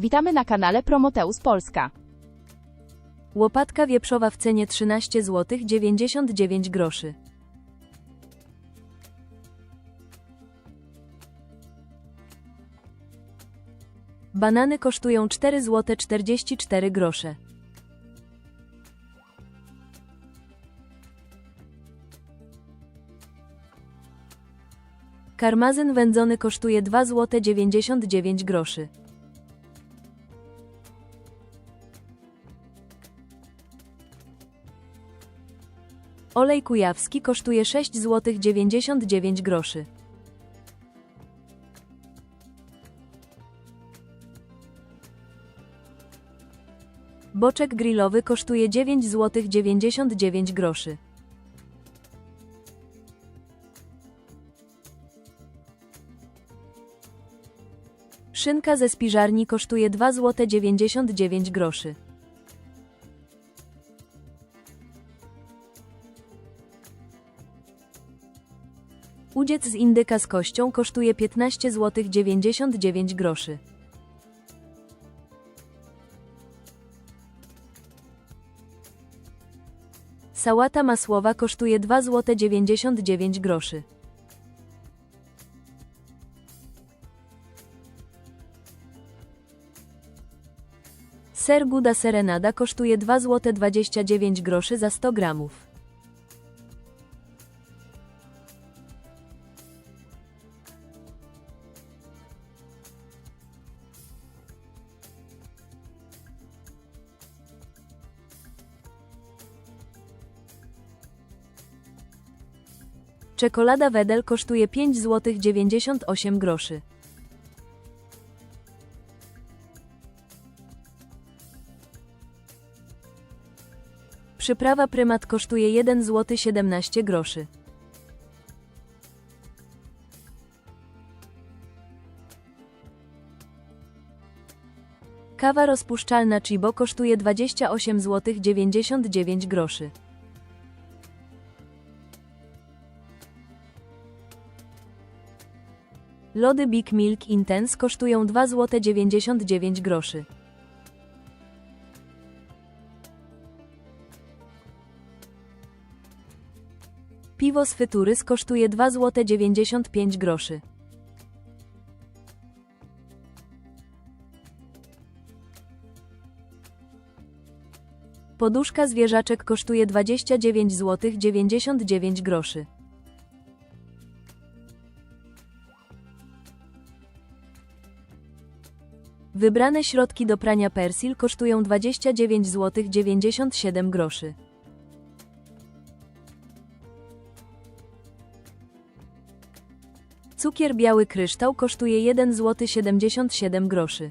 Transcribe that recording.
Witamy na kanale Promoteus Polska. Łopatka wieprzowa w cenie 13 zł 99 groszy. Banany kosztują 4 zł 44 grosze. Karmazyn wędzony kosztuje 2 zł 99 groszy. Olej kujawski kosztuje 6 zł 99 groszy. Boczek grillowy kosztuje 9 zł 99 groszy. Szynka ze spiżarni kosztuje 2 zł 99 groszy. Udziec z indyka z kością kosztuje 15 zł 99 groszy. Sałata masłowa kosztuje 2 zł 99 groszy. Ser Gouda Serenada kosztuje 2 zł 29 groszy za 100 gramów. Czekolada Wedel kosztuje 5 zł 98 groszy. Przyprawa prymat kosztuje 1 zł 17 groszy. Kawa rozpuszczalna Chibo kosztuje 28 zł 99 groszy. Lody Big Milk Intense kosztują 2 zł 99 groszy. Piwo z Fyturys kosztuje 2 zł 95 groszy. Poduszka zwierzaczek kosztuje 29 zł 99 groszy. Wybrane środki do prania Persil kosztują 29 zł 97 groszy. Cukier biały kryształ kosztuje 1 zł 77 groszy.